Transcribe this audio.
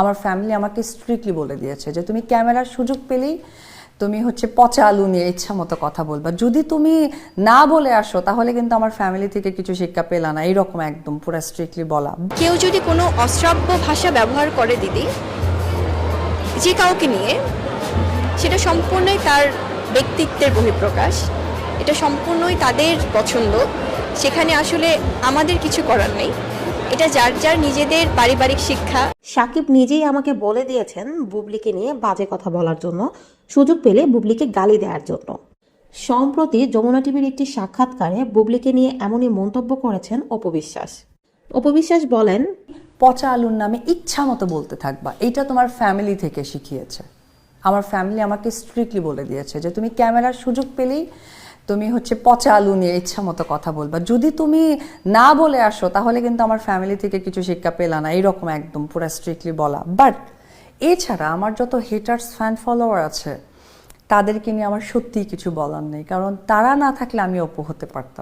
আমার ফ্যামিলি আমাকে স্ট্রিক্টলি বলে দিয়েছে যে তুমি ক্যামেরার সুযোগ পেলেই তুমি হচ্ছে পচা আলু নিয়ে ইচ্ছা মতো কথা বলবা। যদি তুমি না বলে আসো, তাহলে কিন্তু আমার ফ্যামিলি থেকে কিছু শিক্ষা পেলা না। এইরকম একদম পুরো স্ট্রিক্টলি বলা। কেউ যদি কোনো অশ্রাব্য ভাষা ব্যবহার করে দিদি, যে কাউকে নিয়ে, সেটা সম্পূর্ণই তার ব্যক্তিত্বের বহিঃপ্রকাশ। এটা সম্পূর্ণই তাদের পছন্দ। সেখানে আসলে আমাদের কিছু করার নেই। এটা যার যার নিজেদের পারিবারিক শিক্ষা। সাকিব নিজেই আমাকে বলে দিয়েছেন বুবলিকে নিয়ে বাজে কথা বলার জন্য সুযোগ পেলে বুবলিকে গালি দেওয়ার জন্য। সম্প্রতি যমুনা টিভির একটি সাক্ষাৎকারে বুবলিকে নিয়ে এমনই মন্তব্য করেছেন অপবিশ্বাস অপবিশ্বাস বলেন পচা আলুর নামে ইচ্ছা মতো বলতে থাকবা এটা তোমার ফ্যামিলি থেকে শিখিয়েছে। আমার ফ্যামিলি আমাকে স্ট্রিক্টলি বলে দিয়েছে যে তুমি ক্যামেরার সুযোগ পেলেই তুমি হচ্ছে পচা আলু নিয়ে ইচ্ছা মতো কথা বলবা। যদি তুমি না বলে আসো, তাহলে কিন্তু আমার ফ্যামিলি থেকে কিছু শিক্ষা পেলা না, এইরকম একদম পুরো স্ট্রিক্টলি বলা। বাট এছাড়া আমার যত হেটার্স ফ্যান ফলোয়ার আছে, তাদেরকে নিয়ে আমার সত্যিই কিছু বলার নেই। কারণ তারা না থাকলে আমি অপু হতে পারতাম।